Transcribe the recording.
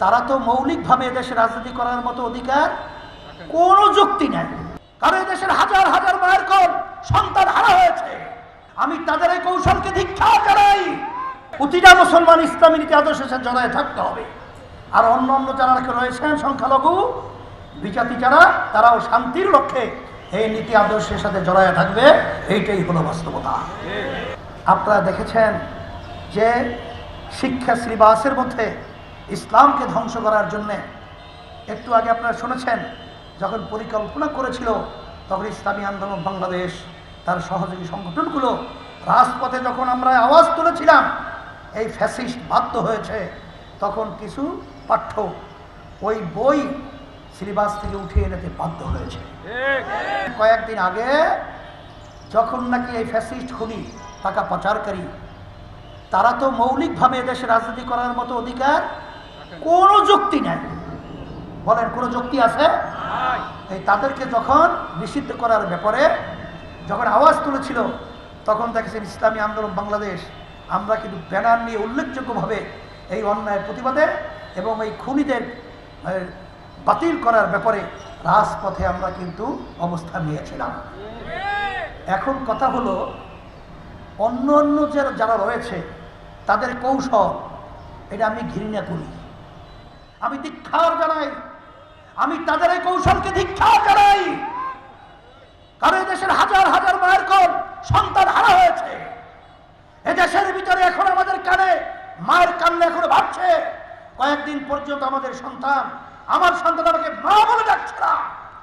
তারা তো মৌলিকভাবে এদেশে রাজনীতি করার মতো অধিকার কোনো যুক্তি নেই। কারণ এদেশের হাজার হাজার মায়ের কোল সন্তান হারা হয়েছে। আমি তাদের এই কৌশলকে দীক্ষা জানাই। প্রতিটা মুসলমান ইসলামী নীতি আদর্শের সাথে জড়ায় থাকতে হবে। আর অন্য অন্য যারা রয়েছেন সংখ্যালঘু, বিজাতি যারা, তারাও শান্তির লক্ষ্যে এই নীতি আদর্শের সাথে জড়ায় থাকবে। এইটাই হলো বাস্তবতা। আপনারা দেখেছেন যে শিক্ষা সিলেবাসের মধ্যে ইসলামকে ধ্বংস করার জন্যে। একটু আগে আপনারা শুনেছেন, যখন পরিকল্পনা করেছিল তখন ইসলামী আন্দোলন বাংলাদেশ, তার সহযোগী সংগঠনগুলো রাজপথে যখন আমরা আওয়াজ তুলেছিলাম, এই ফ্যাসিস্ট বাধ্য হয়েছে, তখন কিছু পাঠ্য ওই বই সিলেবাস থেকে উঠিয়ে নিতে বাধ্য হয়েছে। কয়েকদিন আগে যখন নাকি এই ফ্যাসিস্ট খুনি, টাকা পাচারকারী, তারা তো মৌলিকভাবে এদেশে রাজনীতি করার মতো অধিকার কোনো যুক্তি নেই। বলেন, কোনো যুক্তি আছে? এই তাদেরকে যখন নিষিদ্ধ করার ব্যাপারে যখন আওয়াজ তুলেছিল, তখন দেখেছেন ইসলামী আন্দোলন বাংলাদেশ। আমরা কিন্তু ব্যানার নিয়ে উল্লেখযোগ্যভাবে এই অন্যায়ের প্রতিবাদে এবং এই খুনিদের বাতিল করার ব্যাপারে রাজপথে আমরা কিন্তু অবস্থান নিয়েছিলাম। এখন কথা হলো অন্য অন্য যারা যারা রয়েছে, তাদের কৌশল, এটা আমি ঘৃণা করি। আমি দীক্ষার জানাই। আমি তাদের এই কৌশলকে দীক্ষার জানাই। কারণ দেশের হাজার হাজার মায়ের কর সন্তান হারা হয়েছে। এদেশের দেশের ভিতরে এখন আমাদের কানে মায়ের কান্না এখনও ভাবছে কয়েকদিন পর্যন্ত আমাদের সন্তান, আমার সন্তান আমাকে মা বলে ডাকছে না।